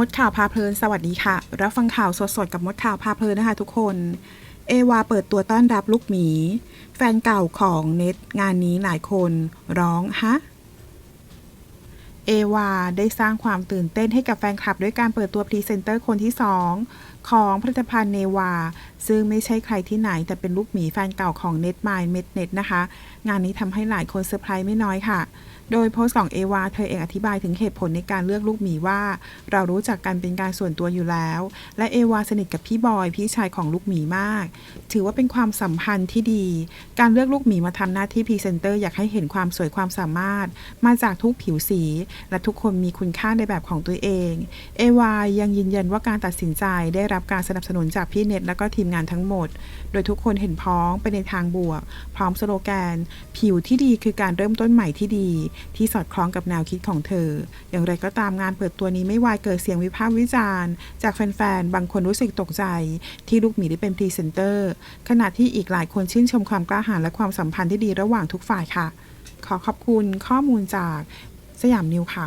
มดข่าวพาเพลิน สวัสดีค่ะ รับฟังข่าวสดๆ กับมดข่าวพาเพลินนะคะทุกคน เอวาเปิดตัวต้อนรับลูกหมี แฟนเก่าของเน็ตงานนี้หลายคนร้องฮะ เอวาได้สร้างความตื่นเต้นให้กับแฟนคลับด้วยการเปิดตัวพรีเซนเตอร์คนที่ 2 ของผลิตภัณฑ์เนวา ซึ่งไม่ใช่ใครที่ไหน แต่เป็นลูกหมีแฟนเก่าของเน็ตไมล์เม็ดเน็ตนะคะ งานนี้ทำให้หลายคนเซอร์ไพรส์ไม่น้อยค่ะ โดยโพสต์ของเอวาเธอเองอธิบายถึงเหตุผลในการเลือกลูกหมีว่า เรารู้จักกันเป็นการส่วนตัวอยู่แล้ว และเอวาสนิทกับพี่บอยพี่ชายของลูกหมีมาก ถือว่าเป็นความสัมพันธ์ที่ดี การเลือกลูกหมีมาทำหน้าที่พรีเซนเตอร์อยากให้เห็นความสวยความสามารถ มาจากทุกผิวสี และทุกคนมีคุณค่าในแบบของตัวเองเอวายังยืนยันว่าการตัดสินใจได้รับรับการสนับสนุนจากพี่เน็ตและก็ทีมงานทั้งหมด โดยทุกคนเห็นพ้องไปในทางบวก พร้อมสโลแกน ผิวที่ดีคือการเริ่มต้นใหม่ที่ดี ที่สอดคล้องกับแนวคิดของเธอ อย่างไรก็ตามงานเปิดตัวนี้ไม่วายเกิดเสียงวิพากษ์วิจารณ์ จากแฟนๆ บางคนรู้สึกตกใจ ที่ลูกหมีได้เป็นพรีเซนเตอร์ ขณะที่อีกหลายคนชื่นชมความกล้าหาญและความสัมพันธ์ที่ดีระหว่างทุกฝ่ายค่ะ ขอขอบคุณข้อมูลจากสยามนิวค่ะ